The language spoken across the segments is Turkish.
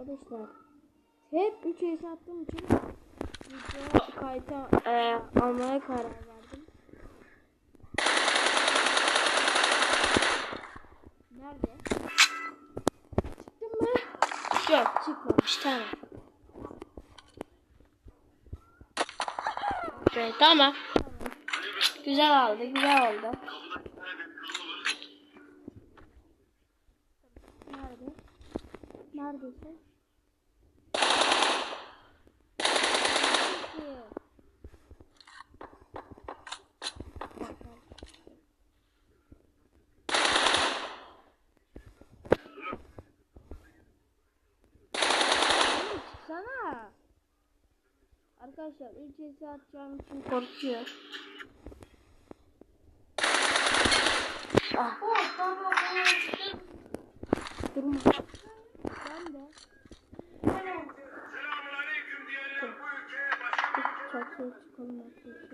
arkadaşlar. Hep 3 ace attığım için video kayıta e, almaya karar verdim. Nerede? Çıktın mı? Yok. Çıkmamış. Tamam. Evet, tamam. Güzel oldu, güzel oldu. Nerede? Neredesin? Nerede? Oğlum Çıksana. Arkadaşlar 3 esi atacağım için korkuyor. Ah. Durma. Thank you.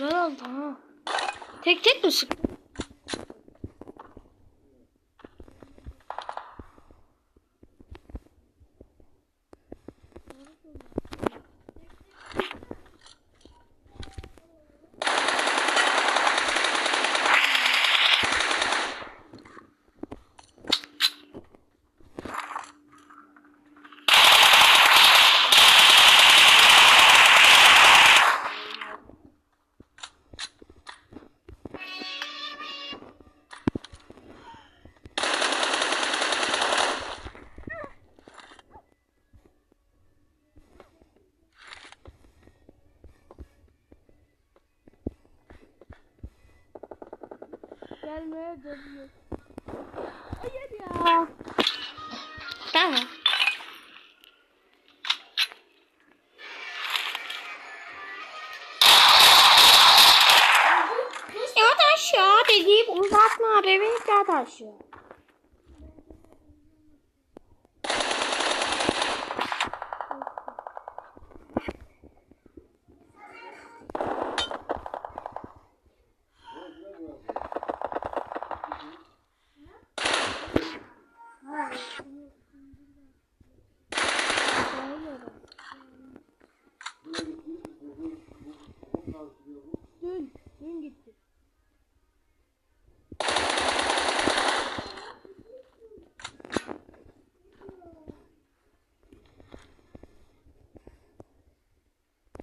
Güzel oldu ha. Tek tek mi sıktın? Gelmeye dönüyor. Hayır ya. Tamam. Yat aşağı dediğim uzatma bebek yat aşağı.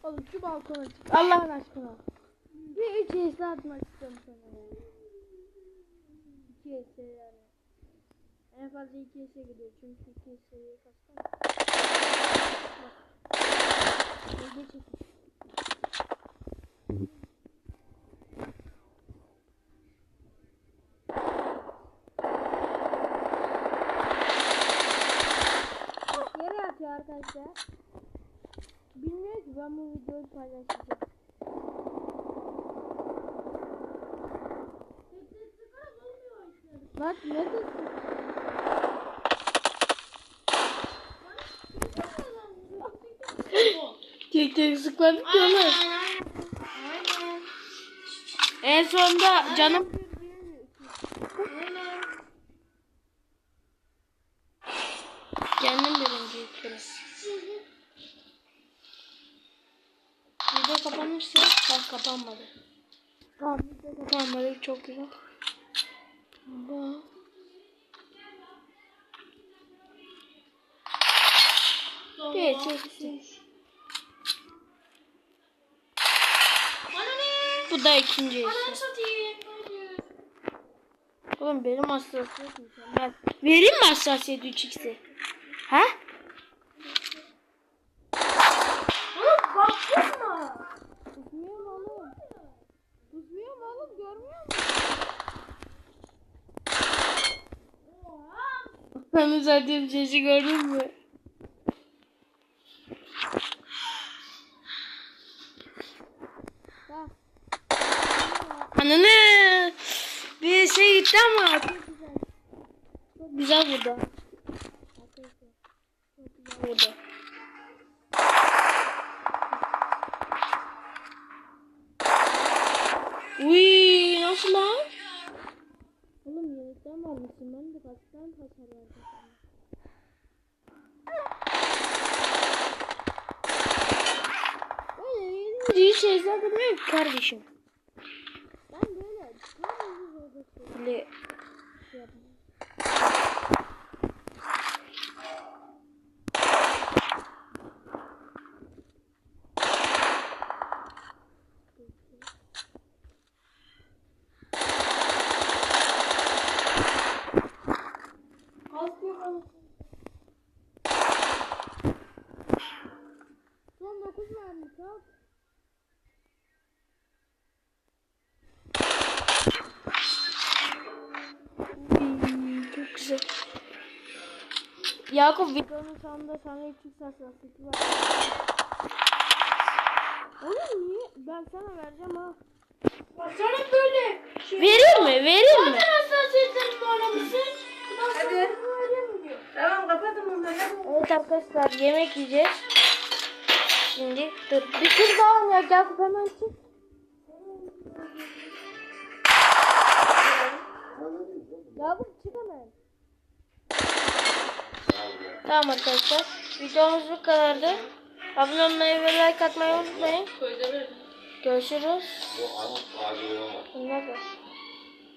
Oğlum şu balkona çık. Allah'ın aşkına. Bir üç esli atmak istiyorum sana. İki esli yani. En fazla iki esli gidiyor çünkü iki. Evde çekmiş. Yere atıyor arkadaşlar. Bilmiyor ki ben bu videoyu paylaşacağım. Bak ne dedi? Tek tek diyorlar. En sonunda canım Video kapanırsa bak kapanmadı. Tamam. Kapanmadı çok güzel. Bak. Evet. Bu da ikinci. Oğlum benim hassasiyet mükemmel. Vereyim mi hassasiyet 3x'i? Ha? Oğlum baktın mı? Hani zaten sesi gördün mü? Ananı bir şey gitti ama çok güzel. Burada. Çok güzel burada. Uy Ben de kaçtan kaçar. Böyle duymuyor ki kardeşim. Ben böyle. Şey Böyle yapmıyorum. 9 vermiş al. Uy, çok güzel. Yakup videonun sonunda sana 3 hassasiyeti var. Oğlum niye? Ben sana vereceğim ha. Sana böyle şey. Verir mi? Verir mi? hassasiyetlerini oynamışsın. Hadi. Tamam kapatın bunları. Evet arkadaşlar yemek yiyeceğiz. Şimdi dur bir tur daha oynayak Yakup hemen çık. Yakup çık hemen. Tamam arkadaşlar. Videomuz bu kadardı. Abone olmayı ve like atmayı unutmayın. Görüşürüz.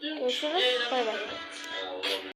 Görüşürüz. Bay bay.